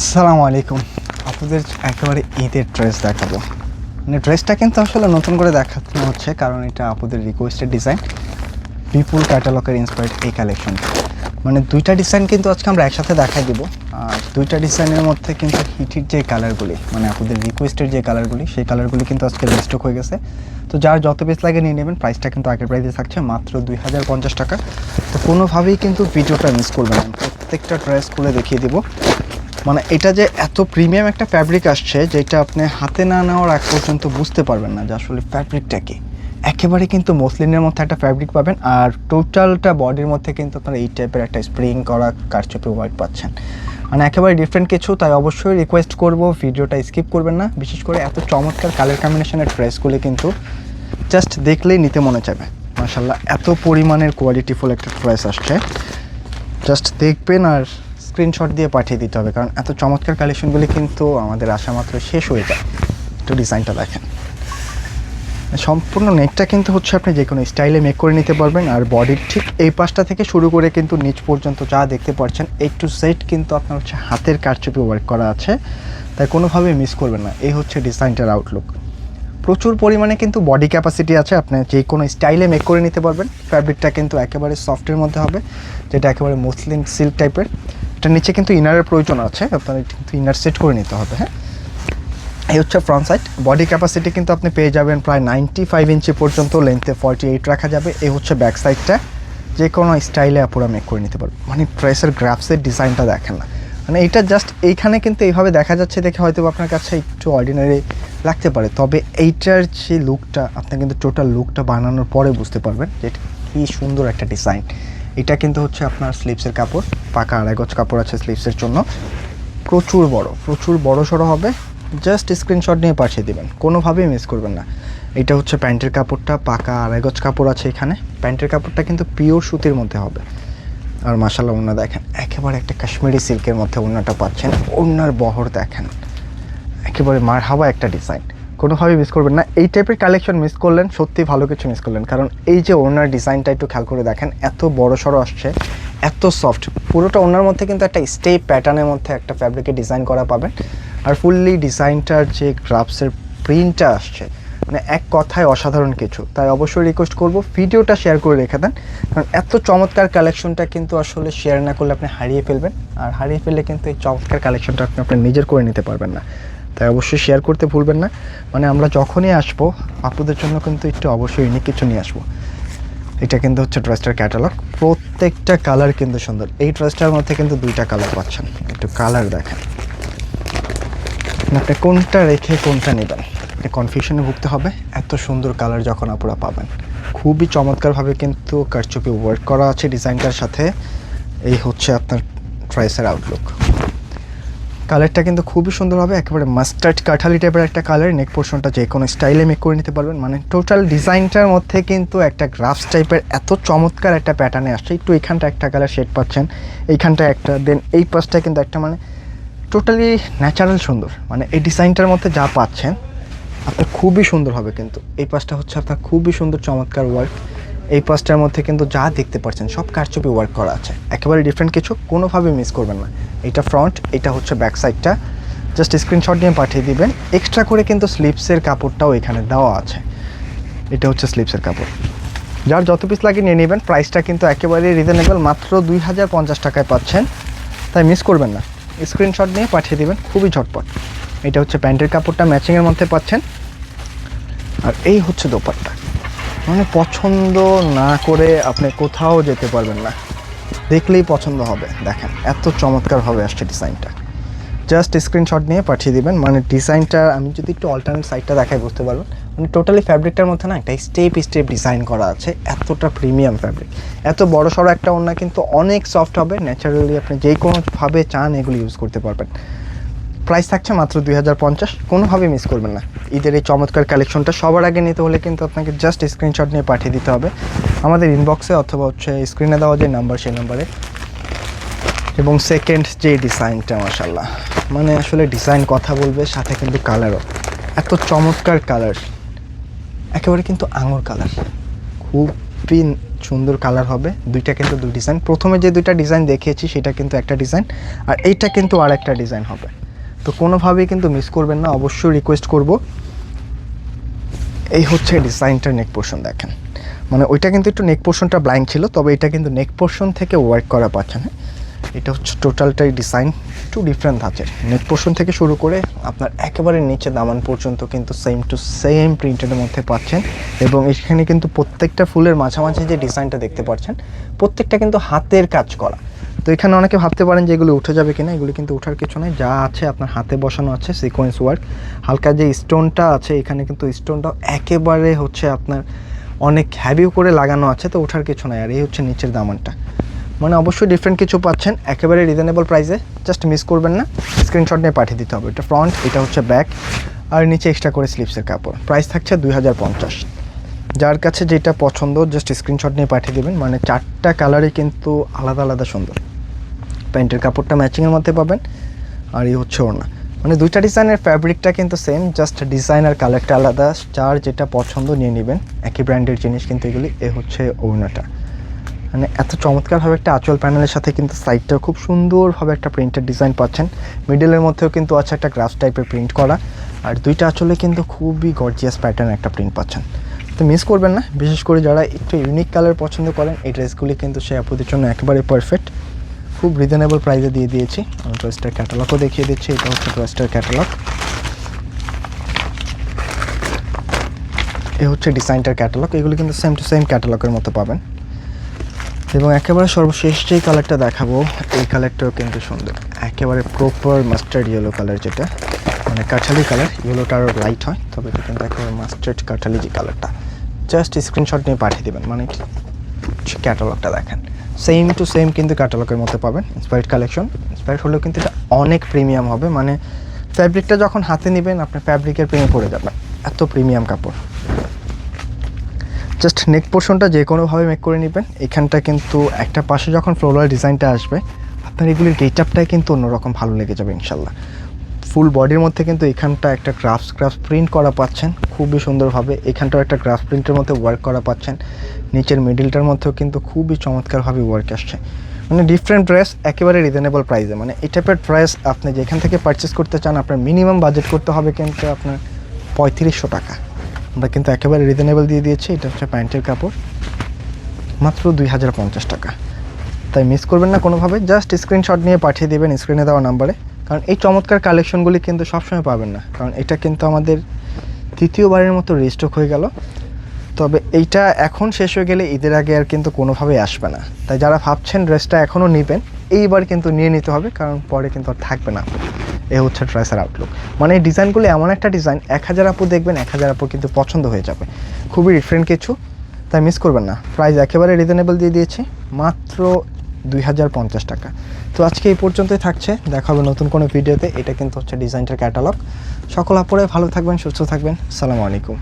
আসসালামু আলাইকুম। আপনাদের একেবারে ঈদের ড্রেস দেখাবো। মানে ড্রেসটা কিন্তু আসলে নতুন করে দেখানো হচ্ছে, কারণ এটা আপুদের রিকোয়েস্টেড ডিজাইন বিপুল ক্যাটালগের ইন্সপায়ার্ড এই কালেকশন মানে দুইটা ডিজাইন কিন্তু আজকে আমরা একসাথে দেখাই দিব। আর দুইটা ডিজাইনের মধ্যে কিন্তু হিটির যে কালারগুলি মানে আপনাদের রিকোয়েস্টেড যে কালারগুলি সেই কালারগুলি কিন্তু আজকে রিস্টক হয়ে গেছে। তো যার যত পিস লাগে নিয়ে নেবেন প্রাইসটা কিন্তু আগের প্রাইসে থাকছে মাত্র দুই হাজার পঞ্চাশ টাকা। তো কোনোভাবেই কিন্তু ভিডিওটা মিস করবেন প্রত্যেকটা ড্রেস খুলে দেখিয়ে দিব। মানে এটা যে এত প্রিমিয়াম একটা ফ্যাব্রিক আসছে, যেটা আপনি হাতে না নেওয়ার আগ পর্যন্ত বুঝতে পারবেন না যে আসলে ফ্যাব্রিকটা কি। একেবারে কিন্তু মসলিনের মধ্যে একটা ফ্যাব্রিক পাবেন, আর টোটালটা বডির মধ্যে কিন্তু আপনারা এই টাইপের একটা স্প্রিং করা কারচুপি ওয়ার্ক পাচ্ছেন। মানে একেবারে ডিফারেন্ট কিছু, তাই অবশ্যই রিকোয়েস্ট করব, ভিডিওটা স্কিপ করবেন না। বিশেষ করে এত চমৎকার কালার কম্বিনেশনের ড্রেসগুলি কিন্তু জাস্ট দেখলেই নিতে মনে চাইবে। মাশাল্লাহ এত পরিমাণের কোয়ালিটিফুল একটা ড্রেস আসছে। জাস্ট দেখবেন আর স্ক্রিনশট দিয়ে পাঠিয়ে দিতে হবে, কারণ এত চমৎকার কালেকশনগুলি কিন্তু আমাদের আশা মাত্র শেষ হয়ে যায়। একটু ডিজাইনটা দেখেন। সম্পূর্ণ নেকটা কিন্তু হচ্ছে আপনি যে কোনো স্টাইলে মেক করে নিতে পারবেন, আর বডির ঠিক এই পাশটা থেকে শুরু করে কিন্তু নিচ পর্যন্ত যা দেখতে পাচ্ছেন এই টু সেট কিন্তু আপনার হচ্ছে হাতের কারচুপি ওয়ার্ক করা আছে। তাই কোনোভাবে মিস করবেন না। এই হচ্ছে ডিজাইনটার আউটলুক প্রচুর পরিমাণে কিন্তু বডি ক্যাপাসিটি আছে, আপনি যে কোনো স্টাইলে মেক করে নিতে পারবেন। ফ্যাব্রিকটা কিন্তু একেবারে সফটের মধ্যে হবে, যেটা একেবারে মুসলিম সিল্ক টাইপের এটা নিচে কিন্তু ইনারের প্রয়োজন আছে, আপনার কিন্তু ইনার সেট করে নিতে হবে হ্যাঁ? এই হচ্ছে ফ্রন্ট সাইড বডি ক্যাপাসিটি কিন্তু আপনি পেয়ে যাবেন প্রায় নাইনটি ফাইভ ইঞ্চি পর্যন্ত লেন্থে ফর্টি এইট রাখা যাবে, এই হচ্ছে ব্যাক সাইডটা যে কোনো স্টাইলে আপুরা মেক করে নিতে পারবে। মানে ড্রেসের গ্রাফসের ডিজাইনটা দেখেন না। মানে এটা জাস্ট এইখানে কিন্তু এইভাবে দেখা যাচ্ছে দেখে হয়তো আপনার কাছে একটু অর্ডিনারি লাগতে পারে, তবে এইটার যে লুকটা আপনি কিন্তু টোটাল লুকটা বানানোর পরে বুঝতে পারবেন যে এটা কী সুন্দর একটা ডিজাইন এটা কিন্তু হচ্ছে আপনার স্লিপসের কাপড়, পাকা আড়াই গজ কাপড় আছে স্লিপসের জন্য। প্রচুর বড় প্রচুর বড় সড়ো হবে। জাস্ট স্ক্রিনশট নিয়ে পাঠিয়ে দেবেন, কোনোভাবেই মিস করবেন না। এটা হচ্ছে প্যান্টের কাপড়টা, পাকা আড়াই গজ কাপড় আছে এখানে। প্যান্টের কাপড়টা কিন্তু পিওর সুতির মধ্যে হবে। আর মাসাল্লাহ ওনা দেখেন, একেবারে একটা কাশ্মীরি সিল্কের মধ্যে ওনাটা পাচ্ছেন। ওনার বহর দেখেন, একেবারে মার হাওয়া একটা ডিজাইন কোনোভাবেই মিস করবেন না। এই টাইপের কালেকশন মিস করলেন, সত্যি ভালো কিছু মিস করলেন। কারণ এই যে ওনার ডিজাইনটা একটু খেয়াল করে দেখেন, এত বড় সড়ো আসছে, এত সফট পুরোটা ওনার মধ্যে কিন্তু একটা স্টেপ প্যাটার্নের মধ্যে একটা ফ্যাব্রিকে ডিজাইন করা পাবেন। আর ফুললি ডিজাইনটার যে গ্রাফসের প্রিন্টটা আসছে মানে এক কথায় অসাধারণ কিছু। তাই অবশ্যই রিকোয়েস্ট করব ভিডিওটা শেয়ার করে রেখে দেন। কারণ এত চমৎকার কালেকশনটা কিন্তু আসলে শেয়ার না করলে আপনি হারিয়ে ফেলবেন। আর হারিয়ে ফেললে কিন্তু এই চমৎকার কালেকশনটা আপনি আপনার নিজের করে নিতে পারবেন না। তাই অবশ্যই শেয়ার করতে ভুলবেন না। মানে আমরা যখনই আসব, আপনাদের জন্য কিন্তু একটু অবশ্যই ইউনিক কিছু নিয়ে আসব। এটা কিন্তু হচ্ছে ড্রেসটার ক্যাটালগ প্রত্যেকটা কালার কিন্তু সুন্দর। এই ড্রেসটার মধ্যে কিন্তু দুইটা কালার পাচ্ছেন। একটু কালার দেখেন। আপনি কোনটা রেখে কোনটা নেবেন? এটা কনফিউশনে ভুগতে হবে। এত সুন্দর কালার যখন আপনারা পাবেন। খুবই চমৎকারভাবে কিন্তু কারচুপি ওয়ার্ক করা আছে ডিজাইনটার সাথে। এই হচ্ছে আপনার প্রাইসের আউটলুক কালারটা কিন্তু খুবই সুন্দর হবে, একেবারে মাস্টার্ড কাঠালি টাইপের একটা কালার নেক পোর্শনটা যে কোনো স্টাইলে মেক করে নিতে পারবেন। মানে টোটাল ডিজাইনটার মধ্যে কিন্তু একটা গ্রাফস টাইপের এত চমৎকার একটা প্যাটার্নে আসছে। একটু এখানটা একটা কালার শেড পাচ্ছেন, এইখানটা একটা দেন এই পাশটা কিন্তু একটা মানে টোটালি ন্যাচারাল সুন্দর। মানে এই ডিজাইনটার মধ্যে যা পাচ্ছেন, আপনার খুবই সুন্দর হবে কিন্তু। এই পাশটা হচ্ছে আপনার খুবই সুন্দর চমৎকার ওয়ার্ক এই পাশটার মধ্যে কিন্তু যা দেখতে পাচ্ছেন, সব কারচুপি ওয়ার্ক করা আছে। একেবারে ডিফারেন্ট কিছু কোনোভাবে মিস করবেন না। এটা ফ্রন্ট এটা হচ্ছে ব্যাক সাইডটা জাস্ট স্ক্রিনশট নিয়ে পাঠিয়ে দিবেন। এক্সট্রা করে কিন্তু স্লিপসের কাপড়টাও এখানে দেওয়া আছে। এটা হচ্ছে স্লিপসের কাপড়। যার যত পিস লাগে নিয়ে নেবেন। প্রাইসটা কিন্তু একেবারে রিজনেবল মাত্র দুই হাজার পঞ্চাশ টাকায় পাচ্ছেন। তাই মিস করবেন না। স্ক্রিনশট নিয়ে পাঠিয়ে দিবেন। খুবই ঝটপট। এটা হচ্ছে প্যান্টের কাপড়টা ম্যাচিংয়ের মধ্যে পাচ্ছেন। আর এই হচ্ছে দোপাট্টা। মানে পছন্দ না করে আপনি কোথাও যেতে পারবেন না। দেখলেই পছন্দ হবে, দেখেন, এত চমৎকার হবে আসছে ডিজাইনটা। জাস্ট স্ক্রিনশট নিয়ে পাঠিয়ে দিবেন মানে ডিজাইনটা আমি যদি একটু অল্টারনেট সাইডটা দেখাই, বুঝতে পারবেন মানে টোটালি ফ্যাব্রিকটার মধ্যে না একটা স্টেপ স্টেপ ডিজাইন করা আছে, এতটা প্রিমিয়াম ফ্যাব্রিক এত বড় সড়ো একটা ওড়না কিন্তু অনেক সফট হবে ন্যাচারালি আপনি যে কোনোভাবে চান এগুলো ইউজ করতে পারবেন। প্রাইস থাকছে মাত্র দুই হাজার পঞ্চাশ। কোনোভাবে মিস করবেন না। ঈদের এই চমৎকার কালেকশনটা সবার আগে নিতে হলে কিন্তু আপনাকে জাস্ট স্ক্রিনশট নিয়ে পাঠিয়ে দিতে হবে। আমাদের ইনবক্সে অথবা হচ্ছে স্ক্রিনে দেওয়া যে নাম্বার সেই নাম্বারে এবং সেকেন্ড যে ডিজাইনটা মাসাল্লাহ মানে আসলে ডিজাইন কথা বলবে, সাথে কিন্তু কালারও এত চমৎকার কালার একেবারে কিন্তু আঙুর কালার খুবই সুন্দর কালার হবে। দুইটা কিন্তু দুই ডিজাইন প্রথমে যে দুইটা ডিজাইন দেখিয়েছি, সেটা কিন্তু একটা ডিজাইন আর এইটা কিন্তু আর একটা ডিজাইন হবে। তো কোনোভাবেই কিন্তু মিস করবেন না, অবশ্যই রিকোয়েস্ট করব এই হচ্ছে ডিজাইনটা নেক পোর্শন দেখেন মানে ওইটা কিন্তু একটু নেক পোর্শনটা ব্ল্যাঙ্ক ছিল, তবে এটা কিন্তু নেক পোর্শন থেকে ওয়ার্ক করা পাচ্ছেন হ্যাঁ? এটা হচ্ছে টোটালটাই ডিজাইন একটু ডিফারেন্ট ধাঁচের। নেক পোর্শন থেকে শুরু করে আপনার একেবারে নিচে দামান পর্যন্ত কিন্তু সেম টু সেম প্রিন্টের মধ্যে পাচ্ছেন এবং এখানে কিন্তু প্রত্যেকটা ফুলের মাঝামাঝি যে ডিজাইনটা দেখতে পাচ্ছেন, প্রত্যেকটা কিন্তু হাতের কাজ করা। তো এখানে অনেকে ভাবতে পারেন যে এগুলো উঠে যাবে কিনা, এগুলো কিন্তু ওঠার কিছু নেই। যা আছে আপনার হাতে বসানো আছে সিকোয়েন্স ওয়ার্ক হালকা যে স্টোনটা আছে, এখানে কিন্তু স্টোনটাও একেবারে হচ্ছে আপনার অনেক হ্যাভিও করে লাগানো আছে, তো ওঠার কিছু নাই। আর এই হচ্ছে নিচের দামানটা। মানে অবশ্যই ডিফারেন্ট কিছু পাচ্ছেন, একেবারে রিজনেবল প্রাইসে জাস্ট মিস করবেন না। স্ক্রিনশট নিয়ে পাঠিয়ে দিতে হবে। এটা ফ্রন্ট এটা হচ্ছে ব্যাক আর নিচে এক্সট্রা করে স্লিপসের কাপড়। প্রাইস থাকছে দুই হাজার পঞ্চাশ। যার কাছে যেটা পছন্দ জাস্ট স্ক্রিনশট নিয়ে পাঠিয়ে দেবেন। মানে চারটা কালারই কিন্তু আলাদা আলাদা সুন্দর। প্যান্টের কাপড়টা ম্যাচিংয়ের মধ্যে পাবেন। আর এই হচ্ছে ওড়না। মানে দুইটা ডিজাইনের ফ্যাব্রিকটা কিন্তু সেম জাস্ট ডিজাইন আর কালারটা আলাদা। যার যেটা পছন্দ নিয়ে নেবেন। একই ব্র্যান্ডের জিনিস কিন্তু এগুলি। এ হচ্ছে ওড়নাটা। মানে এত চমৎকারভাবে একটা আঁচল প্যানেলের সাথে কিন্তু সাইডটা খুব সুন্দরভাবে একটা প্রিন্টের ডিজাইন পাচ্ছেন। মিডলের মধ্যেও কিন্তু আছে একটা গ্রাফ টাইপের প্রিন্ট করা। আর দুইটা আঁচলে কিন্তু খুবই গর্জিয়াস প্যাটার্ন একটা প্রিন্ট পাচ্ছেন। তো মিস করবেন না, বিশেষ করে যারা একটু ইউনিক কালার পছন্দ করেন, এই ড্রেসগুলি কিন্তু সে আপুদের জন্য একেবারে পারফেক্ট খুব রিজনেবল প্রাইসে দিয়ে দিয়েছি। আমি ড্রেসটার ক্যাটালগও দেখিয়ে দিচ্ছি, এটা হচ্ছে ড্রেসটার ক্যাটালগ এ হচ্ছে ডিজাইনটার ক্যাটালগ এগুলো কিন্তু সেম টু সেম ক্যাটালগের মতো পাবেন। এবং একেবারে সর্বশেষ যেই কালারটা দেখাবো, এই কালারটাও কিন্তু সুন্দর। একেবারে প্রপার মাস্টার্ড ইয়েলো কালার যেটা মানে কাঠালি কালার ইয়েলোটা আরও লাইট হয়, তবে এটা কিন্তু একেবারে মাস্টার্ড কাঠালি যে কালারটা জাস্ট স্ক্রিনশট নিয়ে পাঠিয়ে দেবেন মানে ক্যাটালগটা দেখেন। সেম টু সেম কিন্তু ক্যাটালগের মধ্যে পাবেন ইন্সপায়ার্ড কালেকশন ইন্সপায়ার্ড হলেও কিন্তু এটা অনেক প্রিমিয়াম হবে মানে ফ্যাব্রিকটা যখন হাতে নেবেন, আপনার ফ্যাব্রিকের প্রেমে পড়ে যাবেন। এত প্রিমিয়াম কাপড়। জাস্ট নেক পোর্শনটা যে কোনোভাবে মেক করে নেবেন। এখানটা কিন্তু একটা পাশে যখন ফ্লোরাল ডিজাইনটা আসবে, আপনার এগুলির গেট আপটাই কিন্তু অন্যরকম ভালো লেগে যাবে ইনশাল্লাহ ফুল বডির মধ্যে কিন্তু এখানটা একটা গ্রাফস গ্রাফস প্রিন্ট করা পাচ্ছেন। খুবই সুন্দরভাবে এখানটাও একটা গ্রাফ প্রিন্টের মধ্যে ওয়ার্ক করা পাচ্ছেন। নিচের মিডিলটার মধ্যেও কিন্তু খুবই চমৎকারভাবে ওয়ার্ক আসছে। মানে ডিফারেন্ট ড্রেস একেবারে রিজনেবল প্রাইসে মানে এই টাইপের ড্রেস আপনি যেখান থেকে পারচেস করতে চান, আপনার মিনিমাম বাজেট করতে হবে কিন্তু আপনার পঁয়ত্রিশশো টাকা। আমরা কিন্তু একেবারে রিজনেবল দিয়ে দিয়েছি, এটা হচ্ছে প্যান্টের কাপড়। মাত্র দুই হাজার পঞ্চাশ টাকা। তাই মিস করবেন না কোনোভাবে জাস্ট স্ক্রিনশট নিয়ে পাঠিয়ে দেবেন স্ক্রিনে দেওয়া নাম্বারে কারণ এই চমৎকার কালেকশনগুলি কিন্তু সবসময় পাবেন না। কারণ এটা কিন্তু আমাদের তৃতীয়বারের মতো রিস্টক হয়ে গেল। তবে এইটা এখন শেষ হয়ে গেলে ঈদের আগে আর কিন্তু কোনোভাবেই আসবে না। তাই যারা ভাবছেন ড্রেসটা এখনও নেবেন, এইবার কিন্তু নিয়ে নিতে হবে, কারণ পরে কিন্তু আর থাকবে না। এ হচ্ছে ড্রেসের আউটলুক মানে এই ডিজাইনগুলো এমন একটা ডিজাইন, এক হাজার আপু দেখবেন, এক হাজার আপু কিন্তু পছন্দ হয়ে যাবে। খুবই ডিফারেন্ট কিছু, তাই মিস করবেন না। প্রাইস একেবারে রিজনেবল দিয়ে দিয়েছি, মাত্র দুই হাজার পঞ্চাশ টাকা। তো আজকে এই পর্যন্তই থাকছে, দেখা হবে নতুন কোনো ভিডিওতে। এটা কিন্তু হচ্ছে ডিজাইনটার ক্যাটালগ সকল আপুরে ভালো থাকবেন, সুস্থ থাকবেন। সালামু আলাইকুম।